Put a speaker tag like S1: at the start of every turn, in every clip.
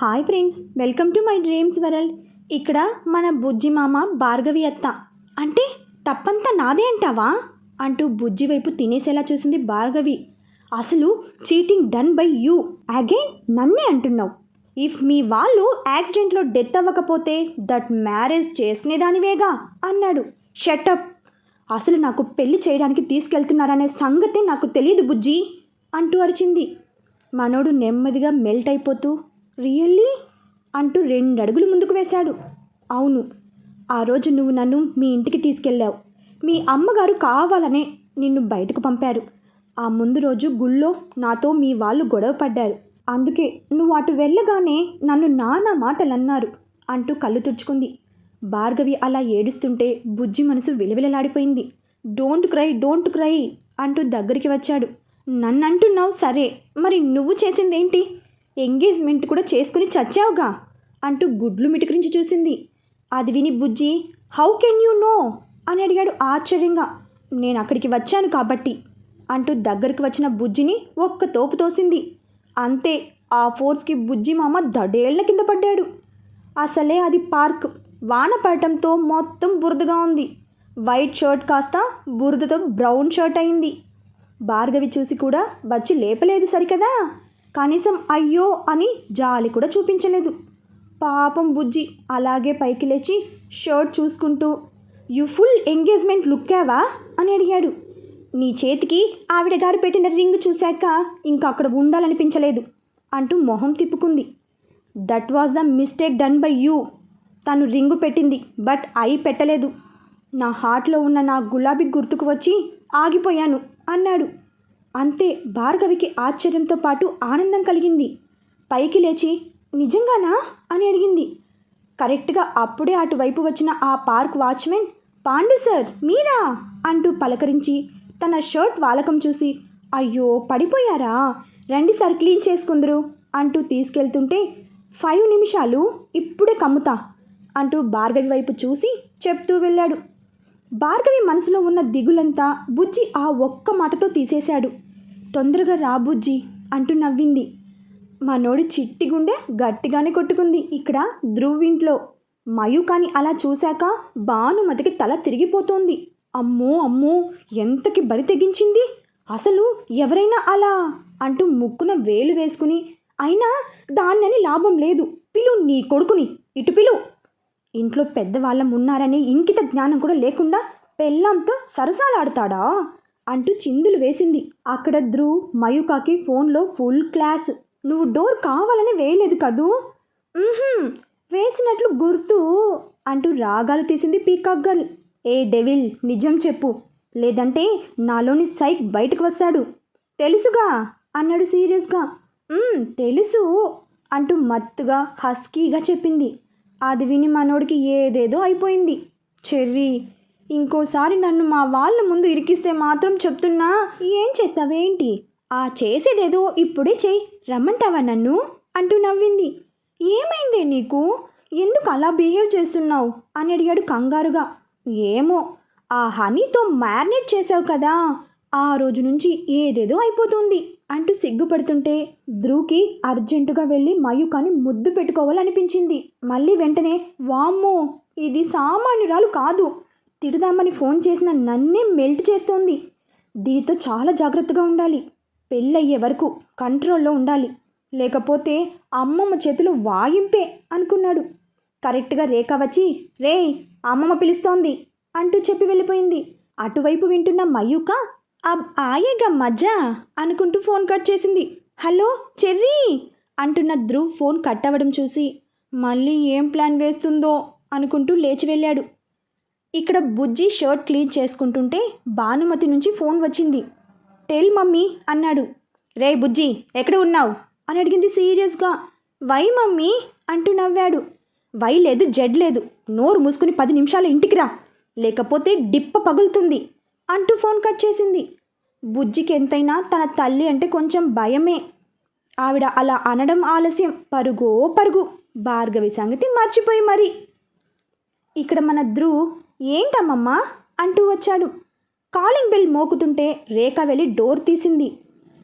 S1: Hi friends welcome to my dreams world. ఇక్కడ మన బుజ్జి మామ భార్గవి అత్త. అంటే తప్పంతా నాదే అంటావా? అంటూ బుజ్జి వైపు తినేసేలా చూసింది భార్గవి. అసలు cheating done by you. Again నన్నే అంటున్నావు. ఇఫ్ మీ వాళ్ళు యాక్సిడెంట్లో డెత్ అవ్వకపోతే దట్ మ్యారేజ్ చేసుకునేదానివేగా? అన్నాడు. షటప్ అసలు నాకు పెళ్ళి చేయడానికి తీసుకెళ్తున్నారనే సంగతి నాకు తెలియదు బుజ్జి అంటూ అరిచింది. మనోడు నెమ్మదిగా మెల్ట్ అయిపోతూ రియల్లీ? అంటూ రెండు అడుగులు ముందుకు వేశాడు. అవును ఆ రోజు నువ్వు నన్ను మీ ఇంటికి తీసుకెళ్ళావు. మీ అమ్మగారు కావాలనే నిన్ను బయటకు పంపారు. ఆ ముందు రోజు గుళ్ళో నాతో మీ వాళ్ళు గొడవ పడ్డారు. అందుకే నువ్వు అటు వెళ్ళగానే నన్ను నానా మాటలు అన్నారు అంటూ కళ్ళు తుడుచుకుంది. భార్గవి అలా ఏడుస్తుంటే బుజ్జి మనసు విలవిలలాడిపోయింది. డోంట్ క్రై డోంట్ క్రై అంటూ దగ్గరికి వచ్చాడు. నన్ను అంటున్నావు సరే మరి నువ్వు చేసిందేంటి? ఎంగేజ్మెంట్ కూడా చేసుకుని చచ్చావుగా అంటూ గుడ్లు మిటికరించి చూసింది. అది విని Bujji how can you know అని అడిగాడు ఆశ్చర్యంగా. నేను అక్కడికి వచ్చాను కాబట్టి అంటూ దగ్గరికి వచ్చిన బుజ్జిని ఒక్క తోపు తోసింది. అంతే ఆ ఫోర్స్కి బుజ్జి మామ దడేళ్ళ కింద పడ్డాడు. అసలే అది పార్క్. వాన పడటంతో మొత్తం బురదగా ఉంది. వైట్ షర్ట్ కాస్త బురదతో బ్రౌన్ షర్ట్ అయింది. భార్గవి చూసి కూడా వచ్చి లేపలేదు సరికదా? కనీసం అయ్యో అని జాలి కూడా చూపించలేదు. పాపం బుజ్జి అలాగే పైకి లేచి షర్ట్ చూసుకుంటూ యు ఫుల్ ఎంగేజ్మెంట్ లుక్కావా? అని అడిగాడు. నీ చేతికి ఆవిడ గారు పెట్టిన రింగ్ చూశాక ఇంకా అక్కడ ఉండాలనిపించలేదు అంటూ మొహం తిప్పుకుంది. That was the mistake done by you తను రింగు పెట్టింది బట్ ఐ పెట్టలేదు. నా హార్ట్లో ఉన్న నా గులాబీ గుర్తుకు వచ్చి ఆగిపోయాను అన్నాడు. అంతే భార్గవికి ఆశ్చర్యంతో పాటు ఆనందం కలిగింది. పైకి లేచి నిజంగానా? అని అడిగింది. కరెక్ట్గా అప్పుడే అటువైపు వచ్చిన ఆ పార్క్ వాచ్మెన్ పాండు సార్ మీరా? అంటూ పలకరించి తన షర్ట్ వాలకం చూసి అయ్యో పడిపోయారా? రండి సార్ క్లీన్ చేసుకుందరు అంటూ తీసుకెళ్తుంటే ఫైవ్ నిమిషాలు ఇప్పుడే కమ్ముతా అంటూ భార్గవి వైపు చూసి చెప్తూ వెళ్ళాడు. భార్గవి మనసులో ఉన్న దిగులంతా బుజ్జి ఆ ఒక్క మాటతో తీసేశాడు. తొందరగా రా బుజ్జి అంటూ నవ్వింది. మనోడి చిట్టి గుండె గట్టిగానే కొట్టుకుంది ఇక్కడ ధ్రువింట్లో మయూకాని అలా చూశాక భానుమతికి తల తిరిగిపోతోంది. అమ్మో అమ్మో ఎంతకి బరి తెగించింది? అసలు ఎవరైనా అలా? అంటూ ముక్కున వేలు వేసుకుని అయినా దాన్నని లాభం లేదు. పిలు నీ కొడుకుని. ఇటు పిలు. ఇంట్లో పెద్దవాళ్ళం ఉన్నారనే ఇంకిత జ్ఞానం కూడా లేకుండా పెళ్ళాంతో సరసాలాడతాడా? అంటూ చిందులు వేసింది. అక్కడ ధ్రువ్ మయూకాకి ఫోన్లో ఫుల్ క్లాస్. నువ్వు డోర్ కావాలని వేయలేదు కదూ? వేసినట్లు గుర్తు అంటూ రాగాలు తీసింది పీకాక్ గర్ల్. ఏ డెవిల్ నిజం చెప్పు. లేదంటే నాలోని సైక్ బయటకు వస్తాడు. తెలుసుగా అన్నాడు సీరియస్గా. తెలుసు అంటూ మత్తుగా హస్కీగా చెప్పింది. అది విని మనోడికి ఏదేదో అయిపోయింది. చెర్రీ ఇంకోసారి నన్ను మా వాళ్ళ ముందు ఇరికిస్తే మాత్రం చెప్తున్నా. ఏం చేస్తావేంటి ఆ చేసేదేదో ఇప్పుడే చెయ్యి. రమ్మంటావా నన్ను? అంటూ నవ్వింది. ఏమైందే నీకు? ఎందుకు అలా బిహేవ్ చేస్తున్నావు? అని అడిగాడు కంగారుగా. ఏమో ఆ హనీతో మ్యారినేట్ చేసావు కదా. ఆ రోజు నుంచి ఏదేదో అయిపోతుంది. అంటూ సిగ్గుపడుతుంటే ధ్రువ్కి అర్జెంటుగా వెళ్ళి మయూకాని ముద్దు పెట్టుకోవాలనిపించింది. మళ్ళీ వెంటనే వామ్మో ఇది సామాన్యురాలు కాదు. తిడదామని ఫోన్ చేసిన నన్నే మెల్ట్ చేస్తోంది. దీనితో చాలా జాగ్రత్తగా ఉండాలి. పెళ్ళయ్యే వరకు కంట్రోల్లో ఉండాలి. లేకపోతే అమ్మమ్మ చేతులు వాయింపే అనుకున్నాడు. కరెక్ట్గా రేఖ వచ్చి రే అమ్మమ్మ పిలుస్తోంది అంటూ చెప్పి వెళ్ళిపోయింది. అటువైపు వింటున్న మయూక అబ్ ఆయేగా మజా అనుకుంటూ ఫోన్ కట్ చేసింది. హలో చెర్రీ అంటున్న ధ్రువ్ ఫోన్ కట్ అవ్వడం చూసి మళ్ళీ ఏం ప్లాన్ వేస్తుందో అనుకుంటూ లేచి వెళ్ళాడు. ఇక్కడ బుజ్జి షర్ట్ క్లీన్ చేసుకుంటుంటే భానుమతి నుంచి ఫోన్ వచ్చింది. టెల్ మమ్మీ అన్నాడు. రే బుజ్జి ఎక్కడ ఉన్నావు? అని అడిగింది సీరియస్గా. వై మమ్మీ అంటూ నవ్వాడు. వై లేదు జడ్ లేదు. నోరు మూసుకుని పది నిమిషాలు ఇంటికి రా. లేకపోతే డిప్ప పగులుతుంది. అంటూ ఫోన్ కట్ చేసింది. బుజ్జికి ఎంతైనా తన తల్లి అంటే కొంచెం భయమే. ఆవిడ అలా అనడం ఆలస్యం. పరుగో పరుగు. భార్గవి సంగతి మర్చిపోయి మరి. ఇక్కడ మన ధ్రువ్ ఏంటమ్మమ్మా? అంటూ వచ్చాడు. కాలింగ్ బెల్ మోకుతుంటే రేఖ వెళ్ళి డోర్ తీసింది.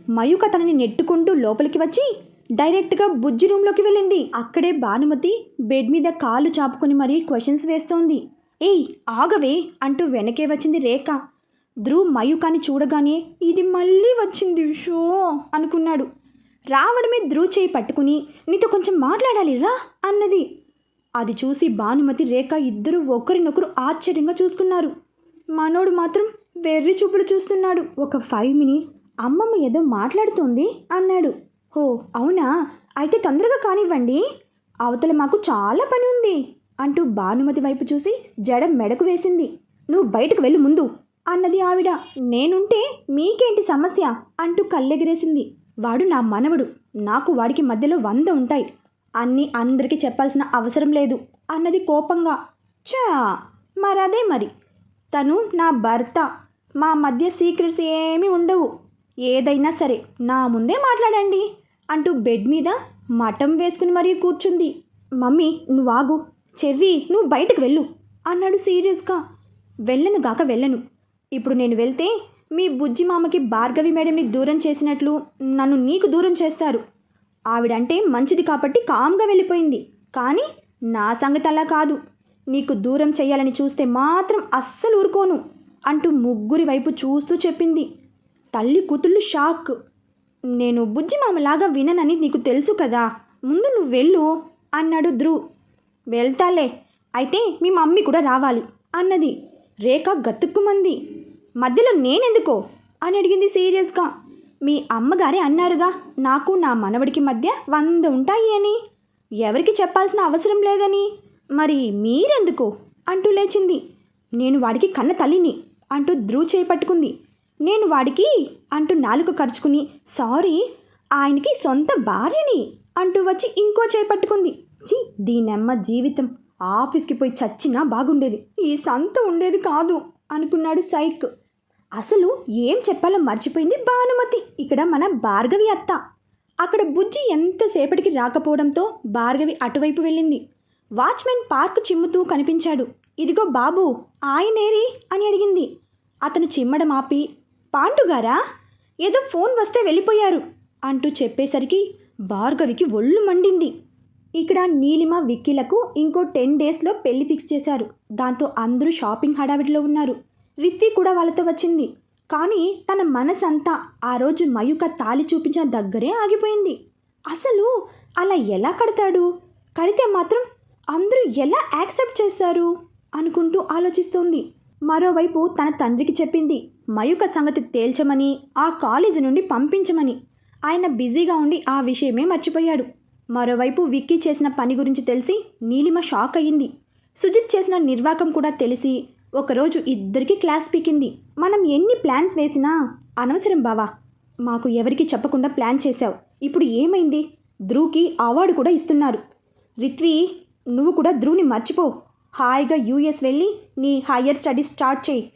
S1: మయూక తనని నెట్టుకుంటూ లోపలికి వచ్చి డైరెక్ట్గా బుజ్జి రూమ్లోకి వెళ్ళింది. అక్కడే భానుమతి బెడ్ మీద కాలు చాపుకొని మరీ క్వశ్చన్స్ వేస్తోంది. ఏయ్ ఆగవే అంటూ వెనకే వచ్చింది రేఖ. ధ్రువ్ మయూకాని చూడగానే ఇది మళ్ళీ వచ్చింది షో అనుకున్నాడు. రావడమే ధ్రువ్ చేయి పట్టుకుని నీతో కొంచెం మాట్లాడాలి రా అన్నది. అది చూసి భానుమతి రేఖ ఇద్దరు ఒకరినొకరు ఆశ్చర్యంగా చూసుకున్నారు. మనోడు మాత్రం వెర్రి చూపులు చూస్తున్నాడు. ఒక ఫైవ్ మినిట్స్ అమ్మమ్మ ఏదో మాట్లాడుతోంది అన్నాడు. హో అవునా? అయితే తొందరగా కానివ్వండి. అవతల మాకు చాలా పని ఉంది అంటూ భానుమతి వైపు చూసి జడ మెడకు వేసింది. నువ్వు బయటకు వెళ్ళు ముందు. అన్నది ఆవిడ. నేనుంటే మీకేంటి సమస్య? అంటూ కళ్ళెగిరేసింది. వాడు నా మనవడు. నాకు వాడికి మధ్యలో వంద ఉంటాయి. అన్నీ అందరికీ చెప్పాల్సిన అవసరం లేదు అన్నది కోపంగా. చా మరదే మరి. తను నా భర్త. మా మధ్య సీక్రెట్స్ ఏమీ ఉండవు. ఏదైనా సరే నా ముందే మాట్లాడండి అంటూ బెడ్ మీద మఠం వేసుకుని మరీ కూర్చుంది. మమ్మీ నువ్వు ఆగు. చెర్రీ నువ్వు బయటకు వెళ్ళు అన్నాడు సీరియస్గా. వెళ్ళను గాక వెళ్ళను. ఇప్పుడు నేను వెళ్తే మీ బుజ్జి మామకి భార్గవి మేడంని దూరం చేసినట్లు నన్ను నీకు దూరం చేస్తారు. ఆవిడంటే మంచిది కాబట్టి కామ్గా వెళ్ళిపోయింది. కానీ నా సంగతి అలా కాదు. నీకు దూరం చేయాలని చూస్తే మాత్రం అస్సలు ఊరుకోను అంటూ ముగ్గురి వైపు చూస్తూ చెప్పింది. తల్లి కూతుళ్ళు షాక్. నేను బుజ్జి మామలాగా విననని నీకు తెలుసు కదా. ముందు నువ్వు వెళ్ళు అన్నాడు ధ్రువ్. వెళ్తాలే. అయితే మీ మమ్మీ కూడా రావాలి అన్నది. రేఖ గతుక్కుమంది. మధ్యలో నేనెందుకో? అని అడిగింది సీరియస్గా. మీ అమ్మగారే అన్నారుగా నాకు నా మనవడికి మధ్య వంద ఉంటాయి అని. ఎవరికి చెప్పాల్సిన అవసరం లేదని. మరి మీరెందుకు? అంటూ లేచింది. నేను వాడికి కన్న తల్లిని అంటూ ధ్రువ్ చేయి పట్టుకుంది. నేను వాడికి అంటూ నాలుక ఖర్చుకుని సారీ ఆయనకి సొంత భార్యని అంటూ వచ్చి ఇంకో చేయి పట్టుకుంది. చి దీనమ్మ జీవితం. ఆఫీస్కి పోయి చచ్చినా బాగుండేది. ఈ సంత ఉండేది కాదు అనుకున్నాడు సైక్. అసలు ఏం చెప్పాలో మర్చిపోయింది భానుమతి. ఇక్కడ మన భార్గవి అత్త. అక్కడ బుజ్జి ఎంతసేపటికి రాకపోవడంతో భార్గవి అటువైపు వెళ్ళింది. వాచ్మెన్ పార్క్ చిమ్ముతూ కనిపించాడు. ఇదిగో బాబు ఆయనేరి అని అడిగింది. అతను చిమ్మడం ఆపి పాండుగారా? ఏదో ఫోన్ వస్తే వెళ్ళిపోయారు అంటూ చెప్పేసరికి భార్గవికి ఒళ్ళు మండింది. ఇక్కడ నీలిమ విక్కీలకు ఇంకో టెన్ డేస్లో పెళ్ళి ఫిక్స్ చేశారు. దాంతో అందరూ షాపింగ్ హడావిడిలో ఉన్నారు. రిత్వి కూడా వాళ్ళతో వచ్చింది. కానీ తన మనసంతా ఆ రోజు మయూక తాలి చూపించిన దగ్గరే ఆగిపోయింది. అసలు అలా ఎలా కడతాడు? కడితే మాత్రం అందరూ ఎలా యాక్సెప్ట్ చేస్తారు? అనుకుంటూ ఆలోచిస్తోంది. మరోవైపు తన తండ్రికి చెప్పింది మయూక సంగతి తేల్చమని ఆ కాలేజీ నుండి పంపించమని. ఆయన బిజీగా ఉండి ఆ విషయమే మర్చిపోయాడు. మరోవైపు విక్కీ చేసిన పని గురించి తెలిసి నీలిమ షాక్ అయ్యింది. సుజిత్ చేసిన నిర్వాకం కూడా తెలిసి ఒకరోజు ఇద్దరికి క్లాస్ పీకింది. మనం ఎన్ని ప్లాన్స్ వేసినా అనవసరం బావా మాకు ఎవరికి చెప్పకుండా ప్లాన్ చేశావు. ఇప్పుడు ఏమైంది? ధ్రువ్కి అవార్డు కూడా ఇస్తున్నారు. రిత్వి నువ్వు కూడా ధ్రువ్ని మర్చిపో. హాయిగా యూఎస్ వెళ్ళి నీ హయ్యర్ స్టడీస్ స్టార్ట్ చేయి.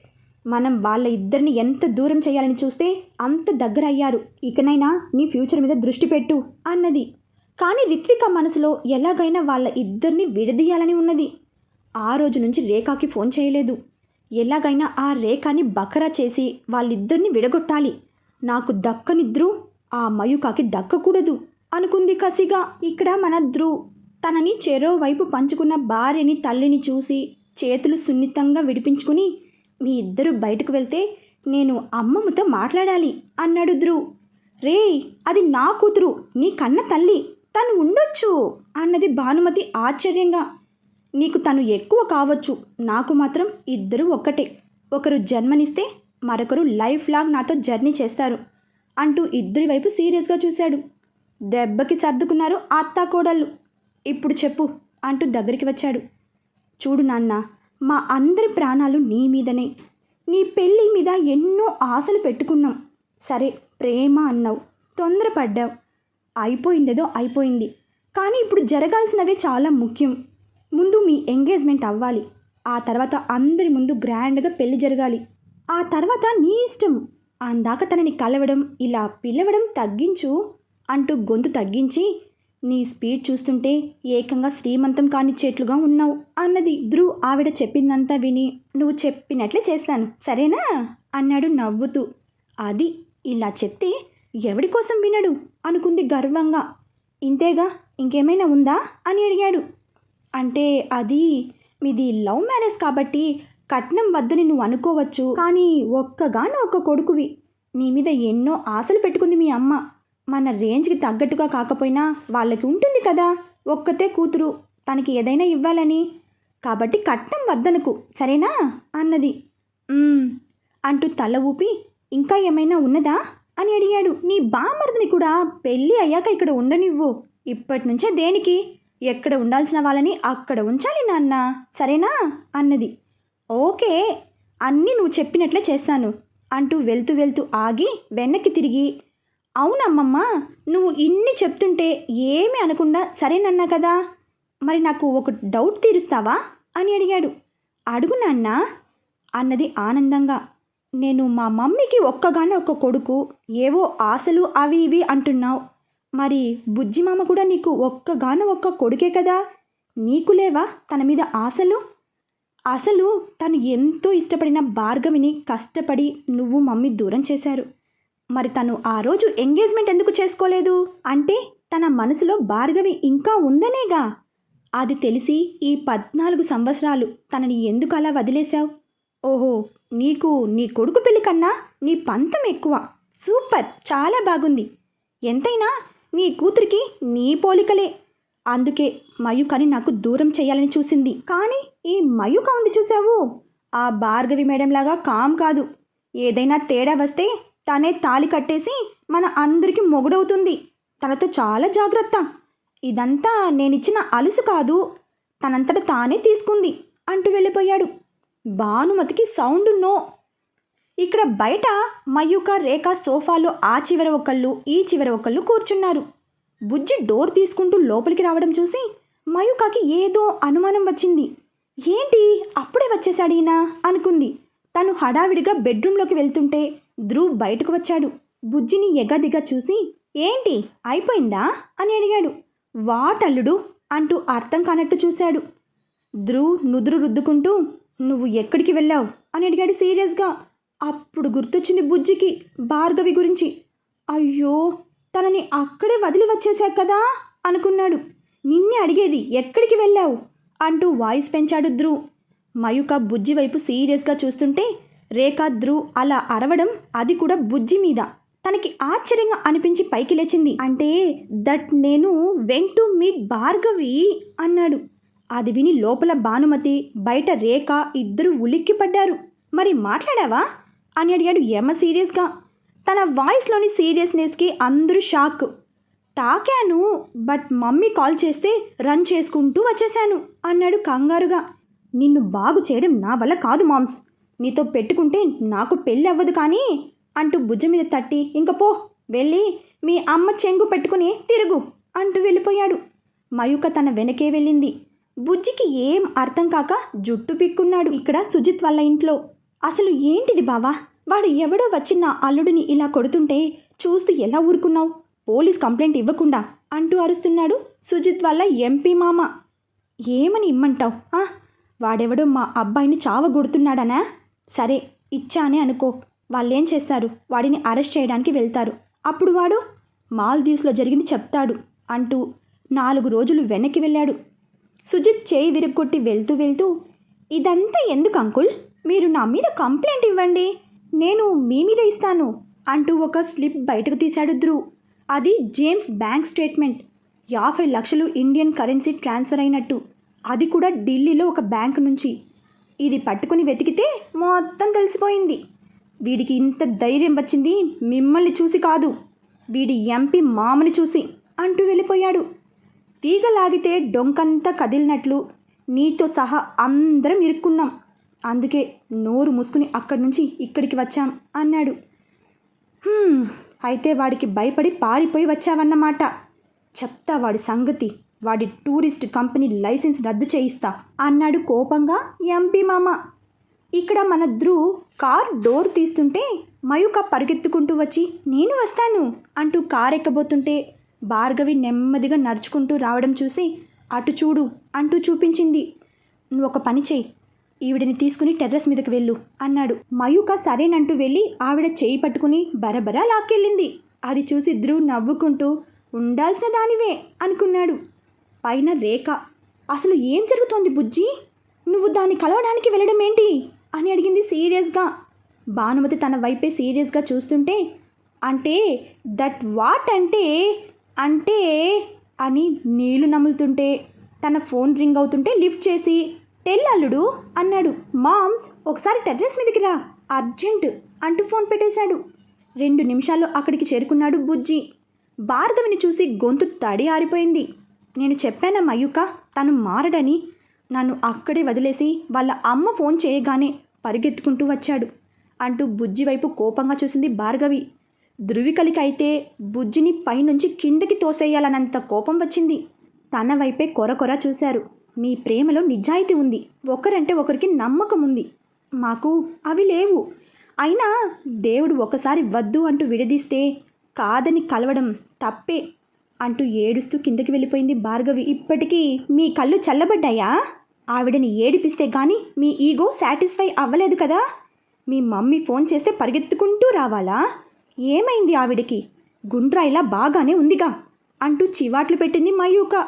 S1: మనం వాళ్ళ ఇద్దరిని ఎంత దూరం చేయాలని చూస్తే అంత దగ్గర అయ్యారు ఇకనైనా నీ ఫ్యూచర్ మీద దృష్టి పెట్టు అన్నది. కానీ రిత్విక మనసులో ఎలాగైనా వాళ్ళ ఇద్దరిని విడదీయాలని ఉన్నది. ఆ రోజు నుంచి రేఖాకి ఫోన్ చేయలేదు. ఎలాగైనా ఆ రేఖాని బకరా చేసి వాళ్ళిద్దరిని విడగొట్టాలి. నాకు దక్కనిద్రు ఆ మయూకాకి దక్కకూడదు అనుకుంది కసిగా. ఇక్కడ మన ధ్రువ్ తనని చెరో వైపు పంచుకున్న భార్యని తల్లిని చూసి చేతులు సున్నితంగా విడిపించుకుని మీ ఇద్దరు బయటకు వెళ్తే నేను అమ్మమ్మతో మాట్లాడాలి అన్నాడు ధ్రువ్ రే అది నా కూతురు నీ కన్న తల్లి తను ఉండొచ్చు అన్నది భానుమతి ఆశ్చర్యంగా. నీకు తను ఎక్కువ కావచ్చు. నాకు మాత్రం ఇద్దరు ఒక్కటే. ఒకరు జన్మనిస్తే మరొకరు లైఫ్ లాంగ్ నాతో జర్నీ చేస్తారు అంటూ ఇద్దరి వైపు సీరియస్గా చూశాడు. దెబ్బకి సర్దుకున్నారు అత్తా కోడళ్ళు. ఇప్పుడు చెప్పు అంటూ దగ్గరికి వచ్చాడు. చూడు నాన్న మా అందరి ప్రాణాలు నీ మీదనే. నీ పెళ్ళి మీద ఎన్నో ఆశలు పెట్టుకున్నాం. సరే ప్రేమ అన్నావు. తొందరపడ్డావు. అయిపోయిందేదో అయిపోయింది. కానీ ఇప్పుడు జరగాల్సినవే చాలా ముఖ్యం. ముందు మీ ఎంగేజ్మెంట్ అవ్వాలి. ఆ తర్వాత అందరి ముందు గ్రాండ్గా పెళ్ళి జరగాలి. ఆ తర్వాత నీ ఇష్టం. అందాక తనని కలవడం ఇలా పిలవడం తగ్గించు అంటూ గొంతు తగ్గించి నీ స్పీడ్ చూస్తుంటే ఏకంగా శ్రీమంతం కానిచ్చేట్లుగా ఉన్నావు అన్నది ధ్రువ్ ఆవిడ చెప్పిందంతా విని నువ్వు చెప్పినట్లే చేస్తాను. సరేనా? అన్నాడు నవ్వుతూ. అది ఇలా చెప్తే ఎవడి కోసం వినడు? అనుకుంది గర్వంగా. ఇంతేగా? ఇంకేమైనా ఉందా? అని అడిగాడు. అంటే అది మీది లవ్ మ్యారేజ్ కాబట్టి కట్నం వద్దని నువ్వు అనుకోవచ్చు కానీ ఒక్కగాను ఒక్క కొడుకువి. నీ మీద ఎన్నో ఆశలు పెట్టుకుంది మీ అమ్మ. మన రేంజ్కి తగ్గట్టుగా కాకపోయినా వాళ్ళకి ఉంటుంది కదా ఒక్కతే కూతురు. తనకి ఏదైనా ఇవ్వాలని. కాబట్టి కట్నం వద్దనుకు సరేనా? అన్నది. అంటూ తల ఊపి ఇంకా ఏమైనా ఉన్నదా? అని అడిగాడు. నీ బామర్దిని కూడా పెళ్ళి అయ్యాక ఇక్కడ ఉండనివ్వు. ఇప్పటి నుంచే దేనికి? ఎక్కడ ఉండాల్సిన వాళ్ళని అక్కడ ఉంచాలి నాన్న. సరేనా? అన్నది. ఓకే అన్నీ నువ్వు చెప్పినట్లే చేస్తాను అంటూ వెళ్తూ వెళ్తూ ఆగి వెనక్కి తిరిగి అవునమ్మమ్మ నువ్వు ఇన్ని చెప్తుంటే ఏమీ అనకుండా సరేనన్నా కదా మరి నాకు ఒక డౌట్ తీరుస్తావా? అని అడిగాడు. అడుగు నాన్న అన్నది ఆనందంగా. నేను మా మమ్మీకి ఒక్కగానే ఒక్క కొడుకు ఏవో ఆశలు అవి ఇవి అంటున్నావు. మరి బుజ్జి మామ కూడా నీకు ఒక్కగానో ఒక్క కొడుకే కదా? నీకు లేవా తన మీద ఆశలు? అసలు తను ఎంతో ఇష్టపడిన భార్గవిని కష్టపడి నువ్వు మమ్మీ దూరం చేశారు. మరి తను ఆ రోజు ఎంగేజ్మెంట్ ఎందుకు చేసుకోలేదు? అంటే తన మనసులో భార్గవి ఇంకా ఉందనేగా? అది తెలిసి ఈ పద్నాలుగు సంవత్సరాలు తనని ఎందుకు అలా వదిలేశావు? ఓహో నీకు నీ కొడుకు పెళ్ళి కన్నా నీ పంతం ఎక్కువ. సూపర్. చాలా బాగుంది. ఎంతైనా నీ కూతురికి నీ పోలికలే. అందుకే మయూకని నాకు దూరం చేయాలని చూసింది. కానీ ఈ మయూక ఉంది చూసావు ఆ భార్గవి మేడంలాగా కామ్ కాదు. ఏదైనా తేడా వస్తే తనే తాలి కట్టేసి మన అందరికీ మొగుడవుతుంది. తనతో చాలా జాగ్రత్త. ఇదంతా నేనిచ్చిన అలుసు కాదు. తనంతట తానే తీసుకుంది అంటూ వెళ్ళిపోయాడు. భానుమతికి సౌండ్ నో. ఇక్కడ బయట మయూక రేఖ సోఫాలో ఆ చివర ఒకళ్ళు ఈ చివర ఒకళ్ళు కూర్చున్నారు. బుజ్జి డోర్ తీసుకుంటూ లోపలికి రావడం చూసి మయూకాకి ఏదో అనుమానం వచ్చింది. ఏంటి? అప్పుడే వచ్చేశాడు ఈయన అనుకుంది. తను హడావిడిగా బెడ్రూమ్లోకి వెళ్తుంటే ధ్రువ్ బయటకు వచ్చాడు. బుజ్జిని ఎగదిగా చూసి ఏంటి? అయిపోయిందా? అని అడిగాడు. వాటల్లుడు అంటూ అర్థం కానట్టు చూశాడు. ధ్రువ్ నుదురు రుద్దుకుంటూ నువ్వు ఎక్కడికి వెళ్ళావు? అని అడిగాడు సీరియస్గా. అప్పుడు గుర్తొచ్చింది బుజ్జికి భార్గవి గురించి. అయ్యో తనని అక్కడే వదిలి వచ్చేశావు కదా? అనుకున్నాడు. నిన్నే అడిగేది ఎక్కడికి వెళ్ళావు? అంటూ వాయిస్ పెంచాడు ధ్రువ్. మయుక బుజ్జి వైపు సీరియస్గా చూస్తుంటే రేఖా ధ్రువ్ అలా అరవడం అది కూడా బుజ్జి మీద. తనకి ఆశ్చర్యంగా అనిపించి పైకి లేచింది. అంటే దట్ నేను వెంట్ టు మీట్ భార్గవి? అన్నాడు. అది విని లోపల భానుమతి బయట రేఖ ఇద్దరు ఉలిక్కి పడ్డారు మరి మాట్లాడావా? అని అడిగాడు యమ సీరియస్గా. తన వాయిస్లోని సీరియస్నెస్కి అందరూ షాక్. తాకాను బట్ మమ్మీ కాల్ చేస్తే రన్ చేసుకుంటూ వచ్చేశాను అన్నాడు కంగారుగా. నిన్ను బాగు చేయడం నా వల్ల కాదు మామ్స్. నీతో పెట్టుకుంటే నాకు పెళ్ళి అవ్వదు కానీ అంటూ భుజ మీద తట్టి ఇంక పో వెళ్ళి మీ అమ్మ చెంగు పెట్టుకుని తిరుగు అంటూ వెళ్ళిపోయాడు. మయూక తన వెనకే వెళ్ళింది. బుజ్జికి ఏం అర్థం కాక జుట్టు పిక్కున్నాడు ఇక్కడ సుజిత్ వాళ్ళ ఇంట్లో. అసలు ఏంటిది బావా? వాడు ఎవడో వచ్చి నా అల్లుడిని ఇలా కొడుతుంటే చూస్తూ ఎలా ఊరుకున్నావు? పోలీస్ కంప్లైంట్ ఇవ్వకుండా అంటూ అరుస్తున్నాడు సుజిత్ వాళ్ళ ఎంపీ మామ. ఏమని ఇమ్మంటావు? ఆ? వాడెవడో మా అబ్బాయిని చావగొడుతున్నాడనా? సరే ఇచ్చానే అనుకో. వాళ్ళేం చేస్తారు? వాడిని అరెస్ట్ చేయడానికి వెళ్తారు. అప్పుడు వాడు మాల్దీవ్స్లో జరిగింది చెప్తాడు అంటూ నాలుగు రోజులు వెనక్కి వెళ్ళాడు. సుజిత్ చేయి విరుక్కొట్టి వెళ్తూ వెళ్తూ ఇదంతా ఎందుకు అంకుల్? మీరు నా మీద కంప్లైంట్ ఇవ్వండి. నేను మీ మీద ఇస్తాను అంటూ ఒక స్లిప్ బయటకు తీశాడు ధ్రువ్. అది జేమ్స్ బ్యాంక్ స్టేట్మెంట్. యాభై లక్షలు ఇండియన్ కరెన్సీ ట్రాన్స్ఫర్ అయినట్టు. అది కూడా ఢిల్లీలో ఒక బ్యాంక్ నుంచి. ఇది పట్టుకుని వెతికితే మొత్తం తెలిసిపోయింది. వీడికి ఇంత ధైర్యం వచ్చింది మిమ్మల్ని చూసి కాదు. వీడి ఎంపీ మామని చూసి అంటూ వెళ్ళిపోయాడు. తీగ లాగితే డొంకంతా కదిలినట్లు నీతో సహా అందరం ఇరుక్కున్నాం. అందుకే నోరు మూసుకుని అక్కడి నుంచి ఇక్కడికి వచ్చాం అన్నాడు. అయితే వాడికి భయపడి పారిపోయి వచ్చావన్నమాట. చెప్తా వాడి సంగతి వాడి టూరిస్ట్ కంపెనీ లైసెన్స్ రద్దు చేయిస్తా అన్నాడు కోపంగా ఎంపీ మామ. ఇక్కడ మన ధ్రువ్ కార్ డోర్ తీస్తుంటే మయూక పరిగెత్తుకుంటూ వచ్చి నేను వస్తాను అంటూ కార్ ఎక్కబోతుంటే భార్గవి నెమ్మదిగా నడుచుకుంటూ రావడం చూసి అటు చూడు అంటూ చూపించింది. నువ్వు ఒక పని చేయి ఈవిడని తీసుకుని టెర్రస్ మీదకి వెళ్ళు అన్నాడు. మయూక సరేనంటూ వెళ్ళి ఆవిడ చేయి పట్టుకుని బరబరా లాక్కెళ్ళింది. అది చూసి ధ్రువ్ నవ్వుకుంటూ ఉండాల్సిన దానివే అనుకున్నాడు. పైన రేఖ అసలు ఏం జరుగుతోంది బుజ్జి? నువ్వు దాన్ని కలవడానికి వెళ్ళడం ఏంటి అని అడిగింది సీరియస్గా. భానుమతి తన వైపే సీరియస్గా చూస్తుంటే అంటే దట్ వాట్ అంటే అంటే అని నీళ్ళు నములుతుంటే తన ఫోన్ రింగ్ అవుతుంటే లిఫ్ట్ చేసి టెల్ అల్లుడు అన్నాడు. మామ్స్ ఒకసారి టెర్రస్ మీదకి రా అర్జెంట్ అంటూ ఫోన్ పెట్టేశాడు. రెండు నిమిషాల్లో అక్కడికి చేరుకున్నాడు బుజ్జి. భార్గవిని చూసి గొంతు తడి ఆరిపోయింది. నేను చెప్పానా మయూక తను మారడని? నన్ను అక్కడే వదిలేసి వాళ్ళ అమ్మ ఫోన్ చేయగానే పరిగెత్తుకుంటూ వచ్చాడు అంటూ బుజ్జి వైపు కోపంగా చూసింది భార్గవి. ధృవికలికైతే బుజ్జిని పైనుంచి కిందకి తోసేయాలన్నంత కోపం వచ్చింది. తన వైపే కొర కొర చూశారు. మీ ప్రేమలో నిజాయితీ ఉంది. ఒకరంటే ఒకరికి నమ్మకం ఉంది. మాకు అవి లేవు. అయినా దేవుడు ఒకసారి వద్దు అంటూ విడదీస్తే కాదని కలవడం తప్పే అంటూ ఏడుస్తూ కిందకి వెళ్ళిపోయింది భార్గవి. ఇప్పటికీ మీ కళ్ళు చల్లబడ్డాయా? ఆవిడని ఏడిపిస్తే కానీ మీ ఈగో సాటిస్ఫై అవ్వలేదు కదా? మీ మమ్మీ ఫోన్ చేస్తే పరిగెత్తుకుంటూ రావాలా? ఏమైంది ఆవిడకి? గుండ్రాయిలా బాగానే ఉందిగా అంటూ చివాట్లు పెట్టింది మయూక.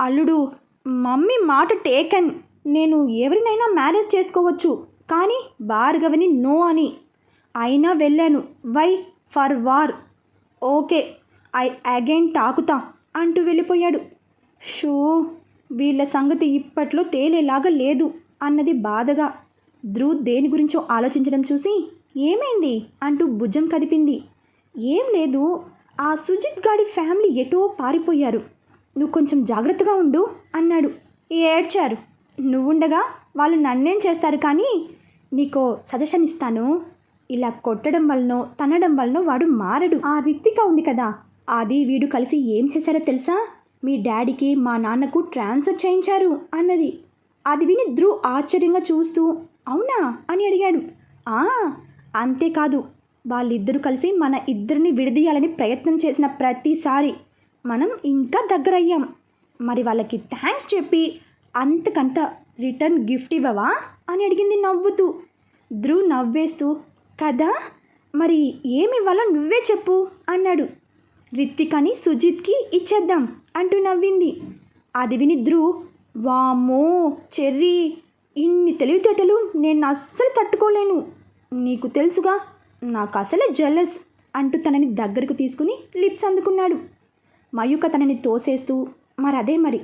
S1: అల్లుడు మమ్మీ మాట టేకన్. నేను ఎవరినైనా మ్యారేజ్ చేసుకోవచ్చు కానీ భార్గవిని నో అని. అయినా వెళ్ళాను. Why for war. Okay I again తాకుతా అంటూ వెళ్ళిపోయాడు. షో వీళ్ళ సంగతి ఇప్పట్లో తేలేలాగా లేదు అన్నది బాధగా. ధ్రువ్ దేని గురించో ఆలోచించడం చూసి ఏమైంది? అంటూ భుజం కదిపింది. ఏం లేదు ఆ సుజిత్ గాడి ఫ్యామిలీ ఎటో పారిపోయారు. నువ్వు కొంచెం జాగ్రత్తగా ఉండు అన్నాడు. ఏడ్చారు. నువ్వుండగా వాళ్ళు నన్నేం చేస్తారు కానీ నీకో సజెషన్ ఇస్తాను. ఇలా కొట్టడం వలనో తనడం వలనో వాడు మారడు. ఆ రిత్విక ఉంది కదా అది వీడు కలిసి ఏం చేశారో తెలుసా? మీ డాడీకి మా నాన్నకు ట్రాన్స్ఫర్ చేయించారు అన్నది. అది విని ధ్రువ్ ఆశ్చర్యంగా చూస్తూ అవునా? అని అడిగాడు. ఆ అంతేకాదు వాళ్ళిద్దరూ కలిసి మన ఇద్దరిని విడదీయాలని ప్రయత్నం చేసిన ప్రతిసారి మనం ఇంకా దగ్గరయ్యాం. మరి వాళ్ళకి థ్యాంక్స్ చెప్పి అంతకంత రిటర్న్ గిఫ్ట్ ఇవ్వవా అని అడిగింది నవ్వుతూ. ధ్రువ్ నవ్వేస్తూ కదా మరి ఏమి ఇవ్వాలో నువ్వే చెప్పు అన్నాడు. రిత్వికని సుజిత్కి ఇచ్చేద్దాం అంటూ నవ్వింది. అది విని ధ్రువ్ వామ్మో చెర్రీ ఇన్ని తెలివితేటలు నేను అస్సలు తట్టుకోలేను. నీకు తెలుసుగా నాకు అసలే జెల్లస్ అంటూ తనని దగ్గరకు తీసుకుని లిప్స్ అందుకున్నాడు. మయూక తనని తోసేస్తూ మరి అదే మరి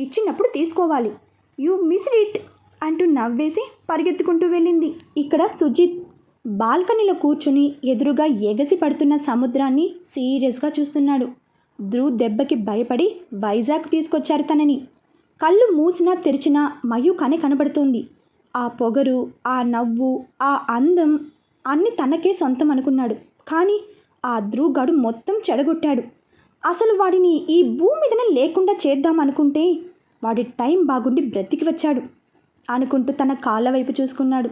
S1: ఇచ్చినప్పుడు తీసుకోవాలి. యూ మిస్ ఇట్ అంటూ నవ్వేసి పరిగెత్తుకుంటూ వెళ్ళింది. ఇక్కడ సుజిత్ బాల్కనీలో కూర్చుని ఎదురుగా ఎగసి పడుతున్న సముద్రాన్ని సీరియస్గా చూస్తున్నాడు. ధ్రువ్ దెబ్బకి భయపడి వైజాగ్ తీసుకొచ్చారు తనని. కళ్ళు మూసినా తెరిచినా మయూకనే కనబడుతోంది. ఆ పొగరు ఆ నవ్వు ఆ అందం అన్ని తనకే సొంతం అనుకున్నాడు కానీ ఆ ధ్రువుగాడు మొత్తం చెడగొట్టాడు. అసలు వాడిని ఈ భూమి మీదనే లేకుండా చేద్దామనుకుంటే వాడి టైం బాగుండి బ్రతికి వచ్చాడు అనుకుంటూ తన కాళ్ళ వైపు చూసుకున్నాడు.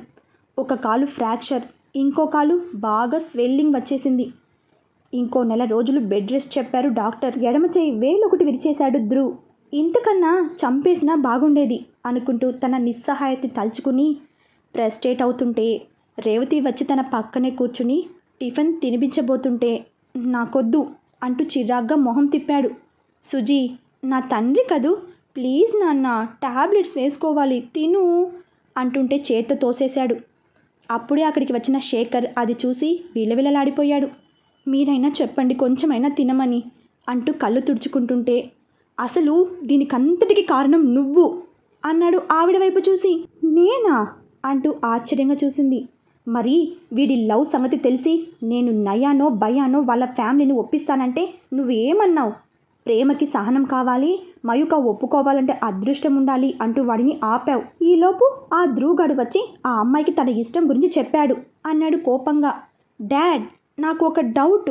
S1: ఒక కాలు ఫ్రాక్చర్ ఇంకో కాలు బాగా స్వెల్లింగ్ వచ్చేసింది. ఇంకో నెల రోజులు బెడ్ రెస్ట్ చెప్పారు డాక్టర్. ఎడమ చేయి వేలొకటి విరిచేశాడు ధ్రువ్. ఇంతకన్నా చంపేసినా బాగుండేది అనుకుంటూ తన నిస్సహాయత తలుచుకుని ప్రెస్టేట్ అవుతుంటే రేవతి వచ్చి తన పక్కనే కూర్చుని టిఫిన్ తినిపించబోతుంటే నాకొద్దు అంటూ చిరాగ్గా మొహం తిప్పాడు. సుజీ నా తండ్రి కదూ? ప్లీజ్ నాన్న టాబ్లెట్స్ వేసుకోవాలి తిను అంటుంటే చేత్తో తోసేశాడు. అప్పుడే అక్కడికి వచ్చిన శేఖర్ అది చూసి విలవిలలాడిపోయాడు. మీరైనా చెప్పండి కొంచెమైనా తినమని అంటూ కళ్ళు తుడుచుకుంటుంటే అసలు దీనికంతటికి కారణం నువ్వు అన్నాడు ఆవిడ వైపు చూసి. నేనా? అంటూ ఆశ్చర్యంగా చూసింది. మరి వీడి లవ్ సంగతి తెలిసి నేను నయానో భయానో వాళ్ళ ఫ్యామిలీని ఒప్పిస్తానంటే నువ్వేమన్నావు? ప్రేమకి సహనం కావాలి మయుక ఒప్పుకోవాలంటే అదృష్టం ఉండాలి అంటూ వాడిని ఆపావు. ఈలోపు ఆ ధ్రువుగాడు వచ్చి ఆ అమ్మాయికి తన ఇష్టం గురించి చెప్పాడు అన్నాడు కోపంగా. డాడ్ నాకు ఒక డౌట్.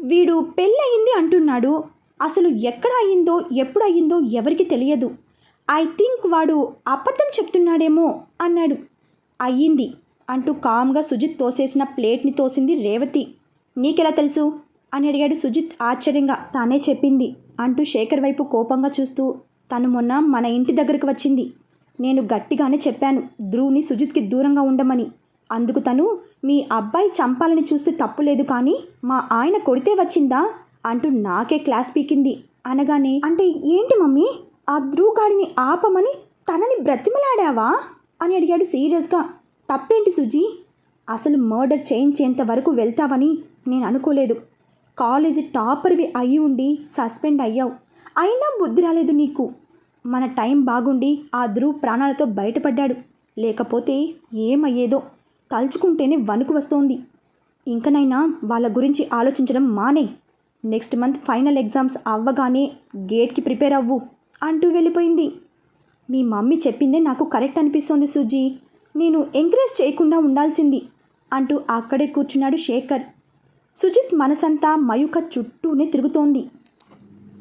S1: వీడు పెళ్ళయింది అంటున్నాడు. అసలు ఎక్కడ అయ్యిందో ఎప్పుడు అయ్యిందో ఎవరికి తెలియదు. ఐ థింక్ వాడు అబద్ధం చెప్తున్నాడేమో అన్నాడు. అయ్యింది అంటూ కామ్గా సుజిత్ తోసేసిన ప్లేట్ని తోసింది రేవతి. నీకెలా తెలుసు? అని అడిగాడు సుజిత్ ఆశ్చర్యంగా. తానే చెప్పింది అంటూ శేఖర్ వైపు కోపంగా చూస్తూ తను మొన్న మన ఇంటి దగ్గరకు వచ్చింది. నేను గట్టిగానే చెప్పాను ధ్రువుని సుజిత్కి దూరంగా ఉండమని. అందుకు తను మీ అబ్బాయి చంపాలని చూస్తే తప్పులేదు కానీ మా ఆయన కొడితే వచ్చిందా? అంటూ నాకే క్లాస్ పీకింది. అనగానే అంటే ఏంటి మమ్మీ? ఆ ధ్రువగాడిని ఆపమని తనని బ్రతిమలాడావా? అని అడిగాడు సీరియస్గా. తప్పేంటి సుజీ? అసలు మర్డర్ చేయించేంత వరకు వెళ్తావని నేను అనుకోలేదు. కాలేజీ టాపర్వి అయి ఉండి సస్పెండ్ అయ్యావు. అయినా బుద్ధి రాలేదు నీకు. మన టైం బాగుండి ఆ ధ్రువ్ ప్రాణాలతో బయటపడ్డాడు. లేకపోతే ఏమయ్యేదో తలుచుకుంటేనే వణుకు వస్తోంది. ఇంకనైనా వాళ్ళ గురించి ఆలోచించడం మానే. నెక్స్ట్ మంత్ ఫైనల్ ఎగ్జామ్స్ అవ్వగానే గేట్కి ప్రిపేర్ అవ్వు అంటూ వెళ్ళిపోయింది. మీ మమ్మీ చెప్పిందే నాకు కరెక్ట్ అనిపిస్తోంది సుజీ. నేను ఎంకరేజ్ చేయకుండా ఉండాల్సింది అంటూ అక్కడే కూర్చున్నాడు శేఖర్. సుజిత్ మనసంతా మయూక చుట్టూనే తిరుగుతోంది.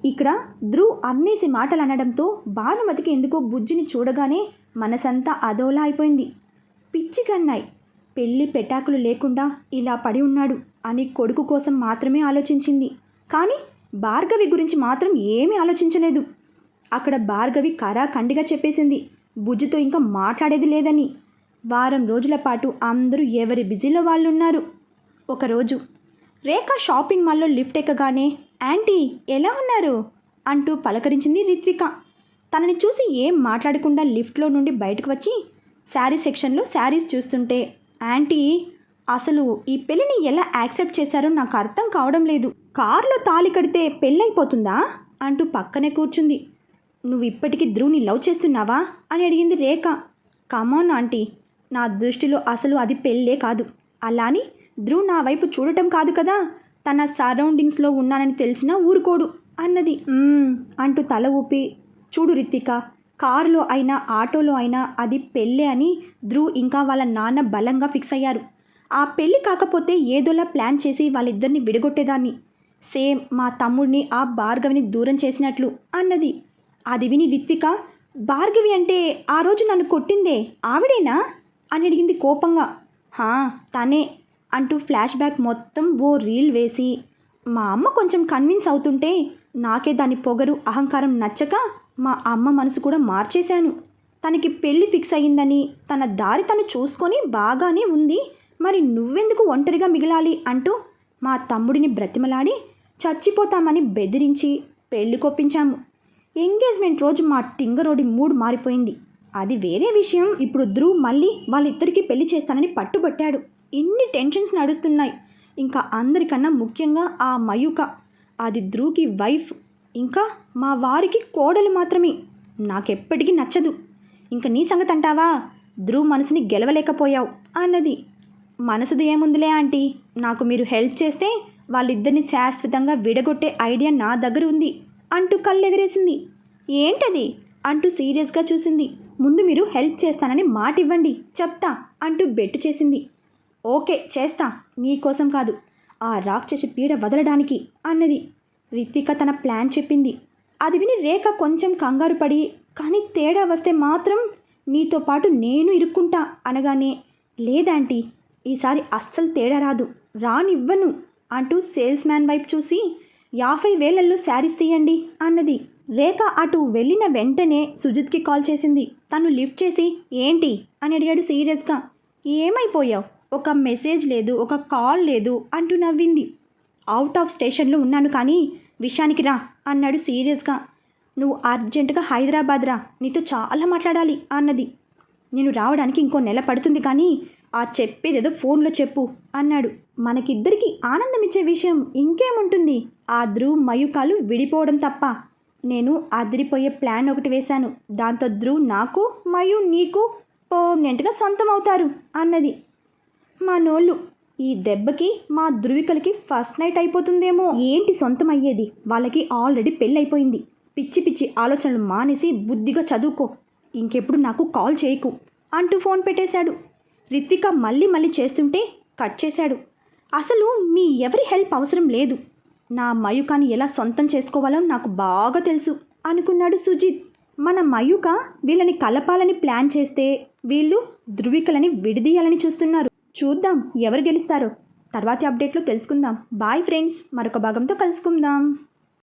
S1: ఇక్కడ ధ్రువ్ అన్నేసి మాటలు అనడంతో భానుమతికి ఎందుకో బుజ్జిని చూడగానే మనసంతా అదోలా అయిపోయింది. పిచ్చి కన్నాయి. పెటాకులు లేకుండా ఇలా పడి ఉన్నాడు అని కొడుకు కోసం మాత్రమే ఆలోచించింది. కానీ భార్గవి గురించి మాత్రం ఏమీ ఆలోచించలేదు. అక్కడ భార్గవి కరా చెప్పేసింది. బుజ్జితో ఇంకా మాట్లాడేది లేదని. వారం రోజుల పాటు అందరూ ఎవరి బిజీలో వాళ్ళు ఉన్నారు ఒకరోజు రేఖ షాపింగ్ మాల్లో లిఫ్ట్ ఎక్కగానే యాంటీ ఎలా ఉన్నారు? అంటూ పలకరించింది రిత్విక. తనని చూసి ఏం మాట్లాడకుండా లిఫ్ట్లో నుండి బయటకు వచ్చి శారీ సెక్షన్లో శారీస్ చూస్తుంటే యాంటీ అసలు ఈ పెళ్ళిని ఎలా యాక్సెప్ట్ చేశారో నాకు అర్థం కావడం లేదు. కార్లో తాళి కడితే పెళ్ళైపోతుందా? అంటూ పక్కనే కూర్చుంది. నువ్వు ఇప్పటికీ ధ్రువుని లవ్ చేస్తున్నావా? అని అడిగింది రేఖ. కమాన్ ఆంటీ. నా దృష్టిలో అసలు అది పెళ్ళే కాదు. అలాని ధ్రువ్ నా వైపు చూడటం కాదు కదా? తన సరౌండింగ్స్లో ఉన్నానని తెలిసినా ఊరుకోడు అన్నది. అంటూ తల ఊపి చూడు రిత్విక కారులో అయినా ఆటోలో అయినా అది పెళ్ళే అని ధ్రువ్ ఇంకా వాళ్ళ నాన్న బలంగా ఫిక్స్ అయ్యారు. ఆ పెళ్ళి కాకపోతే ఏదోలా ప్లాన్ చేసి వాళ్ళిద్దరిని విడగొట్టేదాన్ని. సేమ్ మా తమ్ముడిని ఆ భార్గవిని దూరం చేసినట్లు అన్నది. అది విని రిత్విక భార్గవి అంటే ఆ రోజు నన్ను కొట్టిందే ఆవిడేనా? అని అడిగింది కోపంగా. హా తనే అంటూ ఫ్లాష్ బ్యాక్ మొత్తం ఓ రీల్ వేసి మా అమ్మ కొంచెం కన్విన్స్ అవుతుంటే నాకే దాని పొగరు అహంకారం నచ్చక మా అమ్మ మనసు కూడా మార్చేశాను. తనకి పెళ్ళి ఫిక్స్ అయ్యిందని తన దారి తను చూసుకొని బాగానే ఉంది. మరి నువ్వెందుకు ఒంటరిగా మిగిలాలి అంటూ మా తమ్ముడిని బ్రతిమలాడి చచ్చిపోతామని బెదిరించి పెళ్ళి కొప్పించాము. ఎంగేజ్మెంట్ రోజు మా టింగరోడి మూడ్ మారిపోయింది. అది వేరే విషయం. ఇప్పుడు ధ్రువ్ మళ్ళీ వాళ్ళిద్దరికీ పెళ్ళి చేస్తానని పట్టుబట్టాడు. ఇన్ని టెన్షన్స్ నడుస్తున్నాయి. ఇంకా అందరికన్నా ముఖ్యంగా ఆ మయూక. అది ధ్రువ్కి వైఫ్. ఇంకా మా వారికి కోడలు మాత్రమే. నాకెప్పటికీ నచ్చదు. ఇంకా నీ సంగతి అంటావా ధ్రువ్ మనసుని గెలవలేకపోయావు అన్నది. మనసుది ఏముందిలే ఆంటీ? నాకు మీరు హెల్ప్ చేస్తే వాళ్ళిద్దరిని శాశ్వతంగా విడగొట్టే ఐడియా నా దగ్గర ఉంది అంటూ కళ్ళెగరేసింది. ఏంటది? అంటూ సీరియస్గా చూసింది. ముందు మీరు హెల్ప్ చేస్తానని మాట ఇవ్వండి చెప్తా అంటూ బెట్టు చేసింది. ఓకే చేస్తా నీకోసం కాదు ఆ రాక్షసి పీడ వదలడానికి అన్నది. రిత్విక తన ప్లాన్ చెప్పింది. అది విని రేఖ కొంచెం కంగారు పడి కానీ తేడా వస్తే మాత్రం నీతో పాటు నేను ఇరుక్కుంటా అనగానే లేదాంటీ ఈసారి అస్సలు తేడా రాదు. రానివ్వను అంటూ సేల్స్ మ్యాన్ వైపు చూసి యాభై వేలల్లో శారీస్ తీయండి అన్నది. రేఖ అటు వెళ్ళిన వెంటనే సుజిత్కి కాల్ చేసింది. తను లిఫ్ట్ చేసి ఏంటి? అని అడిగాడు సీరియస్గా. ఏమైపోయావు? ఒక మెసేజ్ లేదు ఒక కాల్ లేదు అంటూ నవ్వింది. అవుట్ ఆఫ్ స్టేషన్లో ఉన్నాను కానీ విషయానికి రా అన్నాడు సీరియస్గా. నువ్వు అర్జెంటుగా హైదరాబాద్ రా నీతో చాలా మాట్లాడాలి అన్నది. నేను రావడానికి ఇంకో నెల పడుతుంది కానీ ఆ చెప్పేదేదో ఫోన్లో చెప్పు అన్నాడు. మనకిద్దరికి ఆనందమిచ్చే విషయం ఇంకేముంటుంది? ఆ ధ్రువ్ మయుకాలు విడిపోవడం తప్ప. నేను అదిరిపోయే ప్లాన్ ఒకటి వేశాను. దాంతో ధ్రువ్ నాకు మయు నీకు పర్మనెంట్గా సొంతం అవుతారు అన్నది. మా నోళ్ళు ఈ దెబ్బకి మా ధృవికలకి ఫస్ట్ నైట్ అయిపోతుందేమో. ఏంటి సొంతం అయ్యేది వాళ్ళకి ఆల్రెడీ పెళ్ళైపోయింది. పిచ్చి పిచ్చి ఆలోచనలు మానేసి బుద్ధిగా చదువుకో. ఇంకెప్పుడు నాకు కాల్ చేయకు అంటూ ఫోన్ పెట్టేశాడు. రిత్విక మళ్ళీ మళ్ళీ చేస్తుంటే కట్ చేశాడు. అసలు మీ ఎవరి హెల్ప్ అవసరం లేదు. నా మయూకాని ఎలా సొంతం చేసుకోవాలో నాకు బాగా తెలుసు అనుకున్నాడు సుజిత్. మన మయూక వీళ్ళని కలపాలని ప్లాన్ చేస్తే వీళ్ళు ధృవికలని విడదీయాలని చూస్తున్నారు. చూద్దాం ఎవరు గెలుస్తారో. తర్వాతి అప్డేట్లో తెలుసుకుందాం. Bye friends. మరొక భాగంతో కలుసుకుందాం.